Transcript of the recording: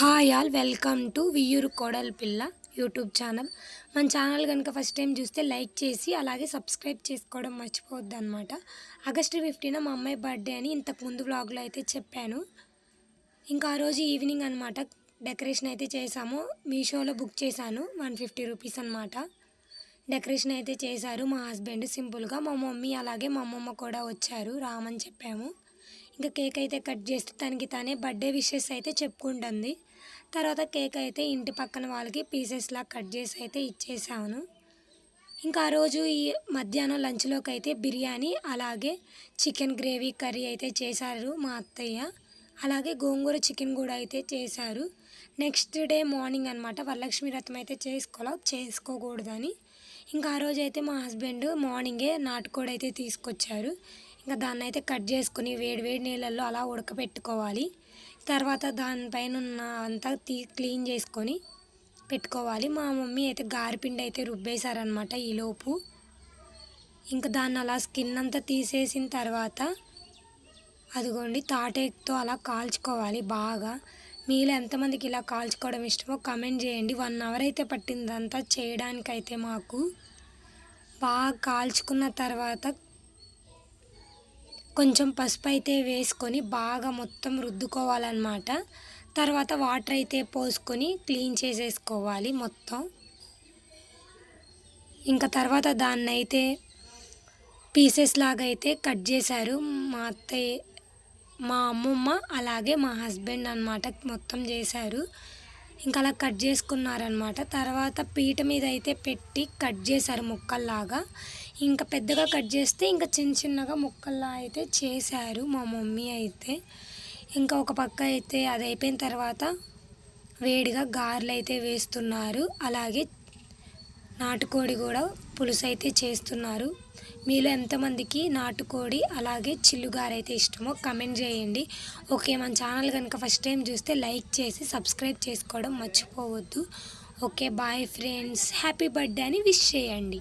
Hi all welcome to వియూరు కోడల్ పిల్ల యూట్యూబ్ ఛానల్. మన ఛానల్ కనుక ఫస్ట్ టైం చూస్తే లైక్ చేసి అలాగే సబ్స్క్రైబ్ చేసుకోవడం మర్చిపోవద్దు అనమాట ఆగస్టు ఫిఫ్టీన మా అమ్మాయి బర్త్డే అని ఇంతకు ముందు వ్లాగ్లో అయితే చెప్పాను. ఇంకా ఆ రోజు ఈవినింగ్ అనమాట డెకరేషన్ అయితే చేసాము మీషోలో బుక్ చేశాను వన్ ఫిఫ్టీ రూపీస్ అనమాట డెకరేషన్ అయితే చేశారు మా హస్బెండ్ సింపుల్గా. మా మమ్మీ అలాగే మా అమ్మమ్మ కూడా వచ్చారు రామని చెప్పాము. ఇంకా కేక్ అయితే కట్ చేస్తే తనకి తనే బర్త్డే విషెస్ అయితే చెప్పుకుంటుంది. తర్వాత కేక్ అయితే ఇంటి పక్కన వాళ్ళకి పీసెస్లా కట్ చేసి అయితే ఇచ్చేసాను. ఇంకా ఆ రోజు ఈ మధ్యాహ్నం లంచ్లోకి అయితే బిర్యానీ అలాగే చికెన్ గ్రేవీ కర్రీ అయితే చేశారు మా అత్తయ్య. అలాగే గోంగూర చికెన్ కూడా అయితే చేశారు. నెక్స్ట్ డే మార్నింగ్ అనమాట వరలక్ష్మి రథం అయితే చేసుకోవాలా చేసుకోకూడదని. ఇంకా ఆ రోజు అయితే మా హస్బెండ్ మార్నింగే నాటుకోడి అయితే తీసుకొచ్చారు. ఇంకా దాన్ని అయితే కట్ చేసుకుని వేడి వేడి నీళ్ళల్లో అలా ఉడకపెట్టుకోవాలి. తర్వాత దానిపైన ఉన్న అంతా తీ క్లీన్ చేసుకొని పెట్టుకోవాలి. మా మమ్మీ అయితే గారిపిండి అయితే రుబ్బేశారనమాట ఈలోపు ఇంకా దాన్ని అలా స్కిన్ అంతా తీసేసిన తర్వాత అదిగోండి తాటేక్తో అలా కాల్చుకోవాలి బాగా. మీలో ఎంతమందికి ఇలా కాల్చుకోవడం ఇష్టమో కమెంట్ చేయండి. వన్ అవర్ అయితే పట్టిందంతా చేయడానికైతే మాకు. బాగా కాల్చుకున్న తర్వాత కొంచెం పసుపు అయితే వేసుకొని బాగా మొత్తం రుద్దుకోవాలన్నమాట. తర్వాత వాటర్ అయితే పోసుకొని క్లీన్ చేసేసుకోవాలి మొత్తం. ఇంకా తర్వాత దాన్ని అయితే పీసెస్ లాగా అయితే కట్ చేశారు మా అత్తయ్య మా అమ్మమ్మ అలాగే మా హస్బెండ్ అనమాట మొత్తం చేశారు. ఇంకా అలా కట్ చేసుకున్నారనమాట తర్వాత పీట మీద అయితే పెట్టి కట్ చేశారు ముక్కల్లాగా. ఇంకా పెద్దగా కట్ చేస్తే ఇంకా చిన్న చిన్నగా ముక్కల్లా అయితే చేశారు మా మమ్మీ అయితే. ఇంకా ఒక పక్క అయితే అది అయిపోయిన తర్వాత వేడిగా గారెలు అయితే వేస్తున్నారు. అలాగే నాటుకోడి కూడా పులుసు అయితే చేస్తున్నారు. మీలో ఎంతమందికి నాటుకోడి అలాగే చిల్లుగారు అయితే ఇష్టమో కమెంట్ చేయండి. ఓకే మన ఛానల్ కనుక ఫస్ట్ టైం చూస్తే లైక్ చేసి సబ్స్క్రైబ్ చేసుకోవడం మర్చిపోవద్దు. Okay bye friends. Happy birthday అని విష్ చేయండి.